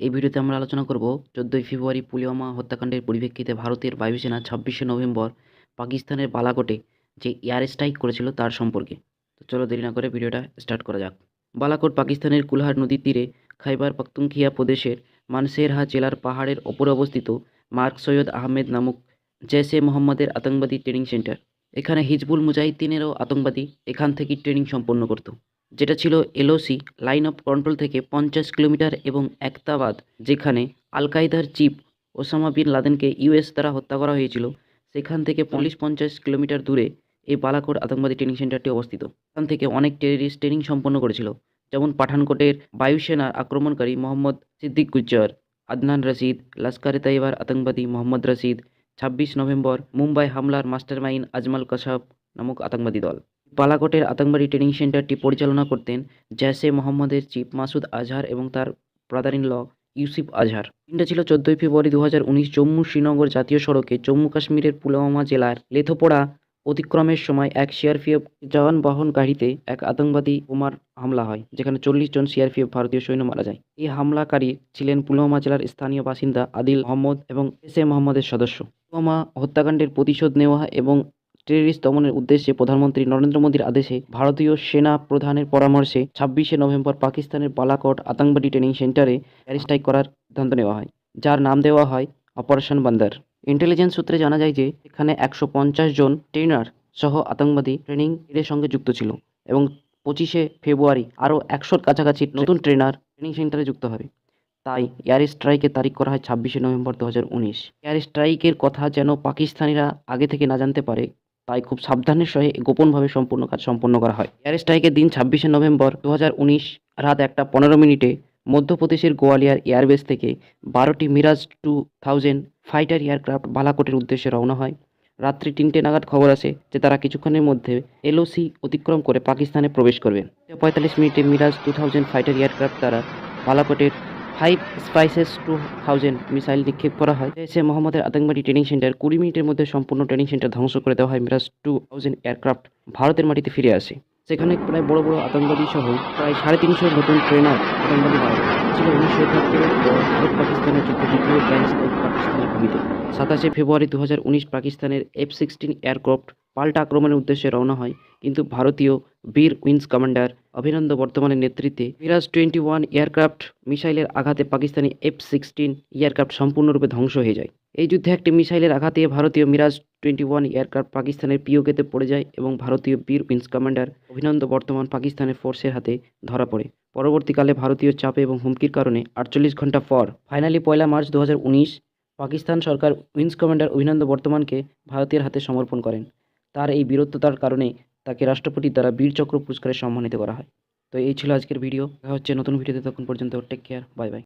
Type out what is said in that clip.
এই ভিডিওতে আমরা আলোচনা করব চোদ্দোই ফেব্রুয়ারি পুলওয়ামা হত্যাকাণ্ডের পরিপ্রেক্ষিতে ভারতের বায়ুসেনা ছাব্বিশে নভেম্বর পাকিস্তানের বালাকোটে যে এয়ার স্ট্রাইক করেছিল তার সম্পর্কে। তো চলো দেরি না করে ভিডিওটা স্টার্ট করা যাক। বালাকোট পাকিস্তানের কুলহার নদীর তীরে খাইবার পাখতুনখিয়া প্রদেশের মানসেরহা জেলার পাহাড়ের ওপর অবস্থিত মার্ক সৈয়দ আহমেদ নামক জেসে মোহাম্মদের আতঙ্কবাদী ট্রেনিং সেন্টার। এখানে হিজবুল মুজাহিদ্দিনেরও আতঙ্কবাদী এখান থেকেই ট্রেনিং সম্পন্ন করত। যেটা ছিল এলওসি, লাইন অফ কন্ট্রোল থেকে পঞ্চাশ কিলোমিটার এবং একতাবাদ, যেখানে আল কায়দার চিফ ওসামা বিন লাদেনকে ইউএস দ্বারা হত্যা করা হয়েছিল। সেখান থেকে চল্লিশ পঞ্চাশ কিলোমিটার দূরে এই বালাকোট আতঙ্কবাদী ট্রেনিং সেন্টারটি অবস্থিত। এখান থেকে অনেক টেরিস্ট ট্রেনিং সম্পন্ন করেছিল, যেমন পাঠানকোটের বায়ুসেনার আক্রমণকারী মোহাম্মদ সিদ্দিক গুজ্জার, আদনান রশিদ লস্করে তাইবার আতঙ্কবাদী মোহাম্মদ রশিদ, ছাব্বিশ নভেম্বর মুম্বাই হামলার মাস্টারমাইন্ড আজমাল কাসাব নামক আতঙ্কবাদী দল। বালাকোটের আতঙ্কবাদী ট্রেনিং সেন্টারটি পরিচালনা করতেন জৈশে মোহাম্মদের চিফ মাসুদ আজহার এবং তার brother in law Yusuf Azhar. দিনটা ছিল চোদ্দোই ফেব্রুয়ারি দু হাজার উনিশ জম্মু শ্রীনগর জাতীয় সড়কে জম্মু কাশ্মীরের পুলওয়ামা জেলার লেথোপোড়া অতিক্রমের সময় এক সিআরপিএফ জওয়ান বাহন গাড়িতে এক আতঙ্কবাদী বোমার হামলা হয়, যেখানে চল্লিশ জন সিআরপিএফ ভারতীয় সৈন্য মারা যায়। এই হামলাকারী ছিলেন পুলওয়ামা জেলার স্থানীয় বাসিন্দা আদিল মোহাম্মদ এবং এস এ মোহাম্মদের সদস্য। পুলওয়ামা হত্যাকাণ্ডের প্রতিশোধ নেওয়া এবং টেররিস্ট দমনের উদ্দেশ্যে প্রধানমন্ত্রী নরেন্দ্র মোদীর আদেশে ভারতীয় সেনা প্রধানের পরামর্শে ছাব্বিশে নভেম্বর পাকিস্তানের বালাকোট আতঙ্কবাদী ট্রেনিং সেন্টারে এয়ার স্ট্রাইক করার সিদ্ধান্ত নেওয়া হয়, যার নাম দেওয়া হয় অপারেশন বান্দার। ইন্টেলিজেন্স সূত্রে জানা যায় যে, এখানে একশো পঞ্চাশ জন ট্রেনার সহ আতঙ্কবাদী ট্রেনিং এর সঙ্গে যুক্ত ছিল এবং পঁচিশে ফেব্রুয়ারি আরও একশোর কাছাকাছি নতুন ট্রেনার ট্রেনিং সেন্টারে যুক্ত হবে। তাই এয়ার স্ট্রাইকের তারিখ করা হয় ছাব্বিশে নভেম্বর দু হাজার উনিশ। এয়ার স্ট্রাইকের কথা যেন পাকিস্তানিরা আগে থেকে না জানতে পারে তাই খুব সাবধানের সহে গোপনভাবে সম্পূর্ণ কাজ সম্পন্ন করা হয়। এয়ার স্ট্রাইকের দিন ছাব্বিশে নভেম্বর দু হাজার উনিশ রাত একটা পনেরো মিনিটে মধ্যপ্রদেশের গোয়ালিয়ার এয়ারবেস থেকে বারোটি Mirage two thousand fighter aircraft বালাকোটের উদ্দেশ্যে রওনা হয়। রাত্রি তিনটে নাগাদ খবর আসে যে তারা কিছুক্ষণের মধ্যে এলওসি অতিক্রম করে পাকিস্তানে প্রবেশ করবে। পঁয়তাল্লিশ মিনিটে Mirage two thousand fighter aircraft দ্বারা বালাকোটের five spices two thousand missile নিক্ষেপ করা হয়। এসে মোহাম্মদের আতঙ্কবাদী ট্রেনিং সেন্টার কুড়ি মিনিটের মধ্যে সম্পূর্ণ ট্রেনিং সেন্টার ধ্বংস করে দেওয়া হয়। মিরাজ টু থাউজেন্ড এয়ারক্রাফট ভারতের মাটিতে ফিরে আসে। সেখানে প্রায় বড় বড় আতঙ্কবাদী সহ প্রায় সাড়ে তিনশো নতুন ট্রেনার আতঙ্কবাদী ছিল উনিশশো একাত্তরের পর ভারত পাকিস্তানের যুদ্ধ দ্বিতীয় গ্যাং স্ট্রাইক পাকিস্তানের ভূমিতে। সাতাশে ফেব্রুয়ারি দু হাজার উনিশ পাকিস্তানের এফ সিক্সটিন এয়ারক্রাফট পাল্টা আক্রমণের উদ্দেশ্যে রওনা হয়। কিন্তু ভারতীয় বীর উইন্স কমান্ডার অভিনন্দ বর্তমানের নেতৃত্বে মিরাজ টোয়েন্টি ওয়ান এয়ারক্রাফট মিসাইলের আঘাতে পাকিস্তানি এফ সিক্সটিন এয়ারক্রাফট সম্পূর্ণরূপে ধ্বংস হয়ে যায়। এই যুদ্ধে একটি মিসাইলের আঘাতে ভারতীয় মিরাজ টোয়েন্টি ওয়ান এয়ারক্রাফট পাকিস্তানের পিওকেতে পড়ে যায় এবং ভারতীয় বীর উইন্স কমান্ডার অভিনন্দ বর্তমান পাকিস্তানের ফোর্সের হাতে ধরা পড়ে। পরবর্তীকালে ভারতীয় চাপে এবং হুমকির কারণে আটচল্লিশ ঘণ্টা পর, ফাইনালি পয়লা মার্চ দু হাজার উনিশ, পাকিস্তান সরকার উইন্স কমান্ডার অভিনন্দ বর্তমানকে ভারতের হাতে সমর্পণ করেন। তার এই বীরত্বতার কারণে তাকে রাষ্ট্রপতির দ্বারা বীরচক্র পুরস্কারে সম্মানিত করা হয়। তো এই ছিল আজকের ভিডিও। দেখা হচ্ছে নতুন ভিডিওতে তখন পর্যন্ত টেক কেয়ার বাই বাই